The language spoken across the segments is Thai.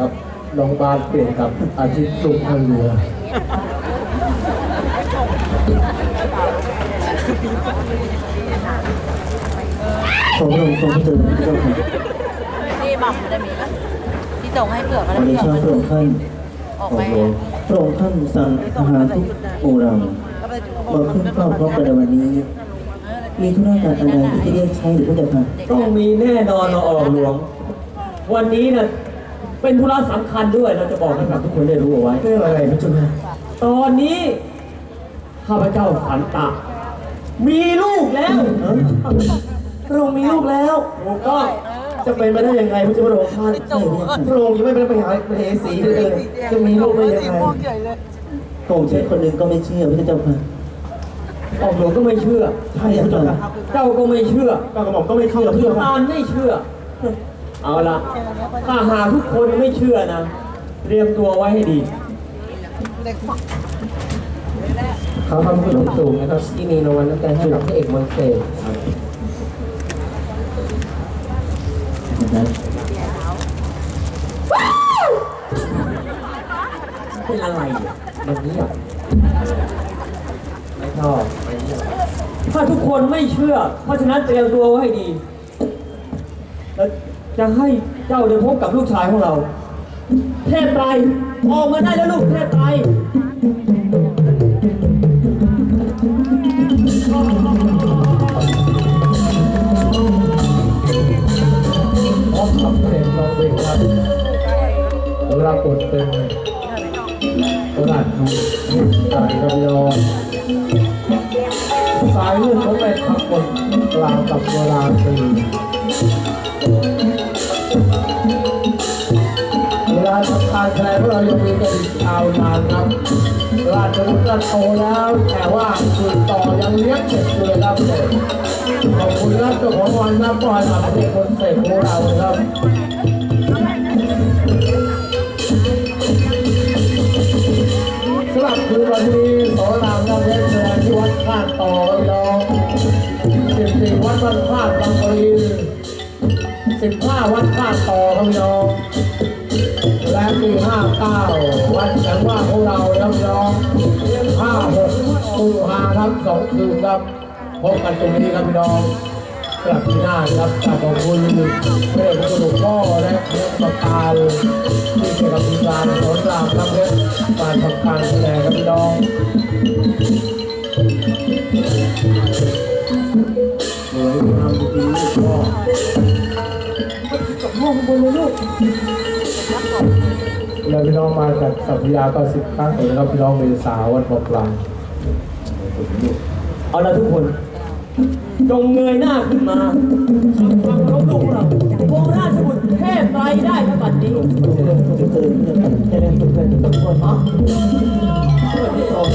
ครับโรงพยาบาลเปลี่ยนกับอาชีพลุงทางเรือขอพระองค์ทรงพระเจริญพระเจ้าค่ะที่หม่ำจะมีปะที่ส่งให้เผือกขแล้อวในเผือกชามันพระองค์ท่านออกไปพระองค์ท่านสั่งทหารทุกหมู่เหล่ามาขึ้นเฝ้าพร้อมกันในวันนี้ มีธุระการอะไรที่จะเรียกใช้หรือพระเจ้าค่ะต้องมีแน่นอนเราออกหลวง วันนี้นะ เป็นธุระสำคัญด้วยเราจะบอกให้กับทุกคนได้รู้เอาไว้ เรื่องอะไรพระเจ้าค่ะตอนนี้ข้าพเจ้าสันตะ มีลูกแล้วพระองค์มีลูกแล้วถูกต้องจะเป็นไปได้ยังไงพระเจ้าพระองค์ท่านพระองค์ยังไม่เป็นไปหาไปเหสีเลย จะมีลูกได้ยังไงพระองค์ใช้คนหนึ่งก็ไม่เชื่อพระเจ้าค่ะออกหลวงก็ไม่เชื่อใช่พระเจ้าค่ะเจ้าก็ไม่เชื่อเจ้ากระหม่อมก็ไม่เข้ากับเพื่อนตาลไม่เชื่อ เอาละถ้าหากทุกคนไม่เชื่อนะ เตรียมตัวไว้ให้ดีเขาทำขนมสูงนะครับที่มีรางวัลน้ำใจให้กับพระเอกเมืองเตงเป็นอะไรเนี่ยมันเงียบไม่ชอบไม่เชื่อถ้าทุกคนไม่เชื่อ เพราะฉะนั้นเตรียมตัวไว้ให้ดีแล้ว จะให้เจ้าได้พบกับลูกชายของเรา เทพไตรออกมาได้แล้วลูกเทพไตรพร้อกับเพลงร้องเลงครับรับบทเป็นราชบุตรตายกำยองสายเลือดของแม่ทัพบนกลางกับโบราณปี เวลาสำคัญแทนว่เรายังมีกันอีกยาวนานครับราชบุตรโตแล้ว แต่ว่าสืบต่อยังเลี้ยงเด็กเลยครับเด็กขอบคุณครับเจ้าของวันนะปล่อยมาเป็นคนเสกของเราครับสำหรับคืนวันนี้สอนรามน้ำเพชรแสดงที่วัดข้างต่อรองสิบสี่วัดบ้านข้างบางปรี สิบห้าวัดข้าต่อครับพี่น้องและปีห้าเก้าวัดแสงว่าของเราครับพี่น้องห้าหกตูหาครับสองคืนครับพบกันตรงนี้ครับพี่น้องกลับที่หน้าครับกราบขอบคุณเพระเอกพระหลวงพ่อและเพื่อนประกาศที่เกี่ยวกับการสอนรามน้ำเพชรการทำการแสดงครับพี่น้อง แล้วพี่น้องมาจากสัพยาก็สิบครั้งเลยนะครับพี่น้องเมษาวันบอกลางเอาละทุกคนจงเงยหน้าขึ้นมาทำความเคารพลูกของเราวงราชบุตรเทพไตรได้พระบัดนี้เจริญพระเจ้าค่ะจะได้ฝึกกันทุกคนอ๋อช่วยที่สอง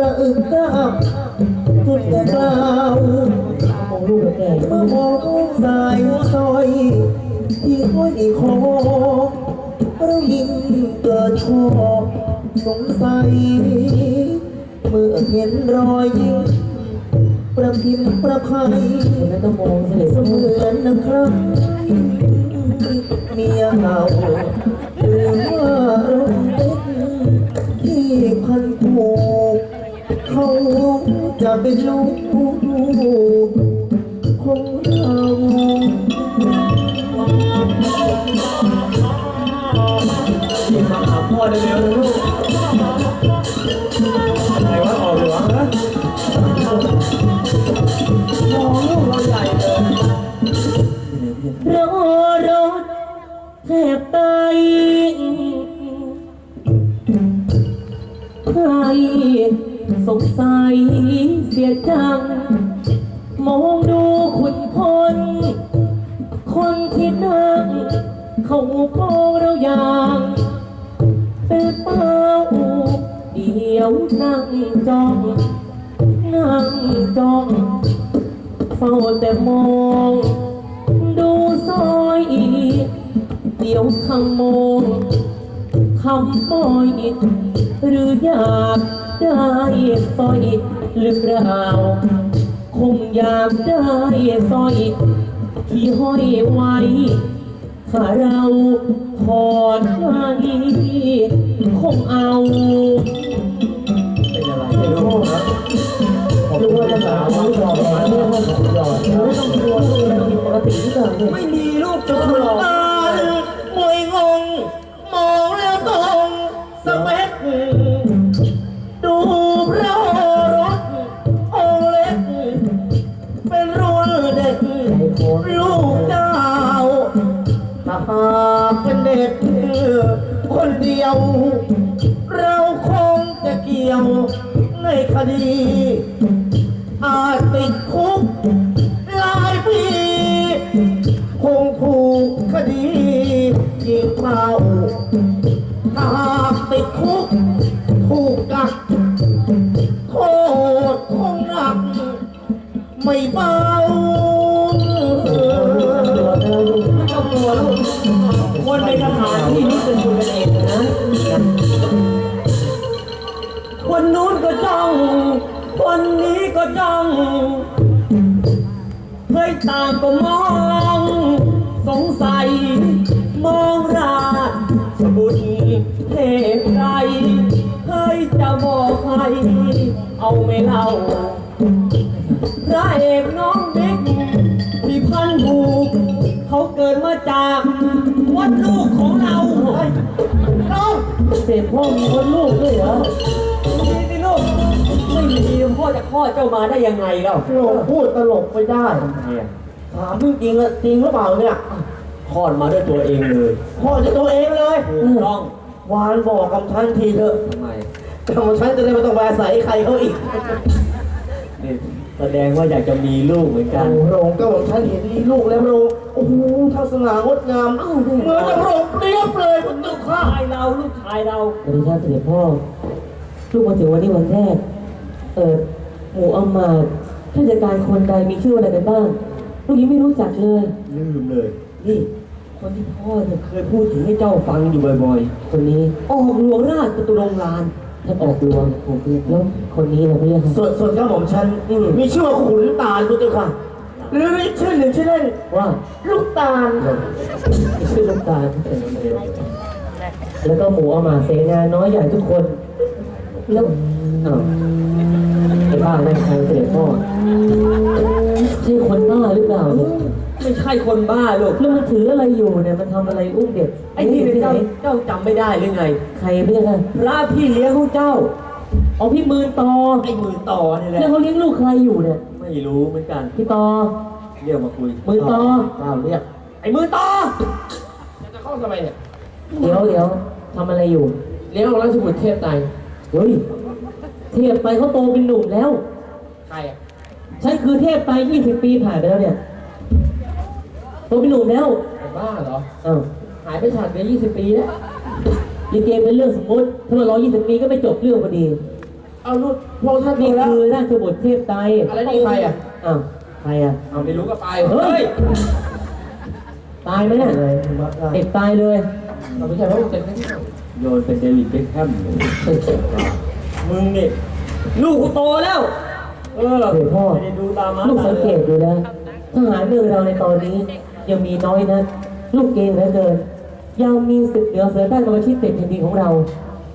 ระอึกกระอับสุดจะกล่าวมองลูกแก่มามองสายซอยที่ห้อยคอเรายิ่งเกิดชอบสงสัยเมื่อเห็นรอยยิ้มประพิมพ์ประภัยเสมือนนะครับ เด็กมาหาพ่อเร็วๆนะลูกไหนว่าออกหลวงนะมองลูกเราใหญ่เลยรอรถแทบตายใครสงสัยเสียจัง มองดูขุนพล คนที่นั่งเขามองเราอย่าง เป้าเดียวนั่งจ้องนั่งจ้องเฝ้าแต่มอง ดูซอยอีก เดี๋ยวคำมองคำมอยอีก หรืออยากได้สอยหรือเปล่า คงอยากได้สอยที่ห้อยไว้ถ้าเรา ถอไว้คงเอา เป็นอะไรไม่รู้นะหรือว่าจะสาวหรือเปล่าหรือว่าหยอดไม่ต้องกลัวมันผิดปกติหรือเปล่เนี่ยไม่มีลูกจะหลอกตามวยงง มองแล้วตรงสเปคดูพระโอรสองค์เล็ก เป็นรุ่นเด็กลูก ด็กคนเดียว เราคงจะเกี่ยวในคดี อาจติดคุกหลายปีคงถูกคดียิงเมา นนู้นก็จ้องคนนี้ก็จ้องเฮ้ยต่างก็มอง สงสัย มองราชบุตรเทพไรเฮ้ยจะบอกใคร เอาไม่เล่าพระเอกน้องบิ๊กที่พันผูกเขาเกิดมาจากวัดลูกของเราเฮ้ยน้องเสร็จพ่อมีคนลูกด้วยเหรอ พ่อจะคลอดเจ้ามาได้ยังไงเล่าพี่โงพูดตลกไปได้ถามจริงๆอะจริงหรือเปล่าเนี่ยคลอดมาด้วยตัวเองเลยพ่อจะตัวเองเลยถูกต้องวานบอกกับท่านทีเถอะทำไมแต่ของฉันจะได้ไม่ต้องไปอาศัยใครเขาอีกนี่แสดงว่าอยากจะมีลูกเหมือนกัน โอ้โหโรงก็ของฉันเห็นมีลูกแล้วโรงโอ้โหทัศนางดงามเหมือนกับโรงเปรียบเลยคุณตุ๊กข้า ชายเราลูกชายเรา สวัสดีครับเสด็จพ่อ ลูกมาถึงวันนี้วันแรก เออหมู่อามาตย์ข้าราชการคนใดมีชื่ออะไรกันบ้างลูกยังไม่รู้จักเลย ลืมเลย นี่ คนที่พ่อเนี่ยเคยพูดถึงให้เจ้าฟังอยู่บ่อยคนนี้ๆออกหลวงราชจตุรงค์ลาน ท่านออกรวงผมแล้วคนนี้ล่ะพี่ครับส่วนส่วนข้าของฉันมีชื่อว่าขุนตาลคุณตุ๊กข้าหรือมีชื่อหนึ่งชื่อเล่นว่าลูกตาลชื่อลูกตาลแล้วก็หมู่อามาตย์เสนาน้อยใหญ่ทุกคน แล้วอ้าว ไอ้บ้าไม่ใครเสด็จพ่อใช่คนบ้าหรือเปล่าเนี่ยไม่ใช่คนบ้าลูกแล้วมันถืออะไรอยู่เนี่ยมันทำอะไรอุ้มเด็กไอ้นี่เป็นที่ไหนเจ้าเจ้าจำไม่ได้หรือไง ใครพี่ค่ะพระพี่เลี้ยงของเจ้าอ๋อพี่มือตอไอ้มือต่อนี่แหละแล้วเขาเลี้ยงลูกใครอยู่เนี่ย ไม่รู้เหมือนกันพี่ตอ เรียกมาคุยมือตอเจ้าเรียกไอ้มือต่อจะเข้าทำไมเนี่ยเดี๋ยวเดี๋ยวทำอะไรอยู่ เลี้ยงราชบุตรเทพไตรเฮ้ย เทียบไปเขาโตเป็นหนุ่มแล้ว ใครอะฉันคือเทพไป 20 ปีผ่านไปแล้วเนี่ย โตเป็นหนุ่มแล้วไอ้บ้าเหรออ้าวหายไปฉากเดียวยี่สิบปีแล้ว ลิเกเป็นเรื่องสมมติ ถ้าเรารอ 20 ปีก็ไม่จบเรื่องพอดี เอาลูกพวกท่านดูนี่แล้ว คือราชบุตรเทพไตรอะไรนี่ใครอะอ้าวใครอะ เอาไม่รู้ก็ไป เฮ้ยตายไหมเนี่ยเด็กตายเลย เราไม่ใช่เพราะเจ็บแค่ที่โยนเป็นเดวิดเบคแฮมเลย มึงนี่ลูกกูโตแล้ว เออเดี๋ยวพ่อ ไม่ได้ดูตามมาลูกสังเกตดูนะทหารเมืองเราในตอนนี้ยังมีน้อยนะลูกเกณฑ์เหลือเกินยังมีศึกเหนือเสือใต้กำลังชิดเต็มแผ่นดินของเรา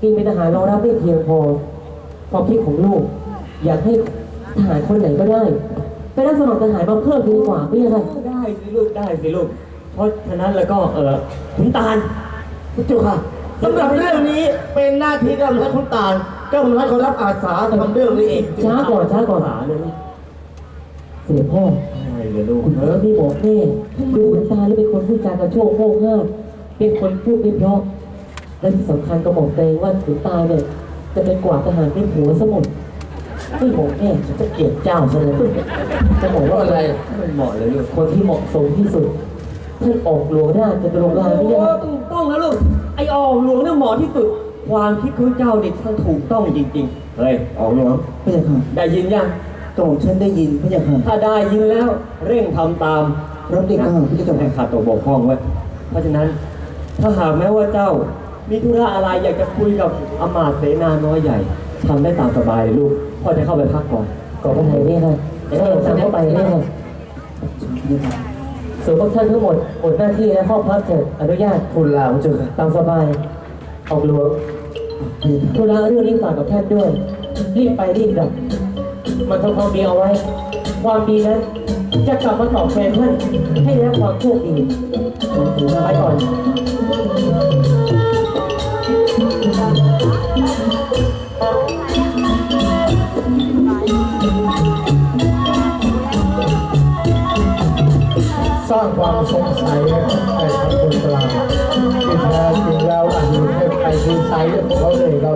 จึงเป็นทหารรองรับไม่เพียงพอความคิดของลูก อยากให้ทหารคนไหนก็ได้ไปรับสมัครทหารมาเพิ่มดีกว่าพี่ค่ะได้สิลูกได้สิลูก เพราะฉะนั้นแล้วก็เออขุนตาลคุณจุค่ะสำหรับเรื่องนี้เป็นหน้าที่กำนันคุณตาล กำนันเขารับอาสาทำเรื่องนี้เองช้าก่อนช้าก่อนหาเลย เสียพ่อใช่เลยลูกคุณเอพ่ออที่บอกแม่ดูขุนตาแล้วเป็นคนพูดจากระโชกโค้งห้ามเป็นคนพูดไม่เพราะและที่สำคัญก็บอกตัวเองว่าขุนตาเนี่ยจะเป็นกว่าดทหารเป็นผัวสมุนไม่บอกแม่จะเกลียดเจ้าซะเลยจะบอกว่าอะไรไม่เหมาะเลยลูกคนที่เหมาะสมที่สุดท่านออกหลวงราชจะตรงลานโอ้ไม่โหได้ต้องต้องนะลูกไอออกหลวงเนี่ยเหมาะที่สุดเพ ความคิดของเจ้านี่ท่านถูกต้องจริงๆ เฮ้ยออกหลวงพระเจ้าค่ะได้ยินยังกระหม่อมฉันได้ยินพระเจ้าค่ะถ้าได้ยินแล้วเร่งทำตามรับได้ข้าพระเจ้าให้ค่ะขาดตัวบกพร่องไว้ เพราะฉะนั้นถ้าหากแม้ว่าเจ้า มีธุระอะไรอยากจะคุยกับอำมาตย์เสนาน้อยใหญ่ทำได้ตามสบายเลยลูกพ่อจะเข้าไปพักก่อนขอพระไทยนี่ค่ะเดี๋ยวเราสั่งเข้าไปนี่ค่ะส่วนพวกท่านทั้งหมดหมดหน้าที่และข้อพักเถิดอนุญาตทูลลาพระเจ้าค่ะตามสบาย ออกหลวงธุระเรื่องนี้ฝากกับท่านด้วย รีบไปรีบกลับมันทำความดีเอาไว้ ความดีนั้นจะกลับมาตอบแทนท่านให้ได้รับความโชคดีไปก่อนสร้างความสงสัยให้กับใครทั้งคนกลางที่แท้จริงแล้วอันนี้ เทพไทยคือไซส์ของเขาเลยเรา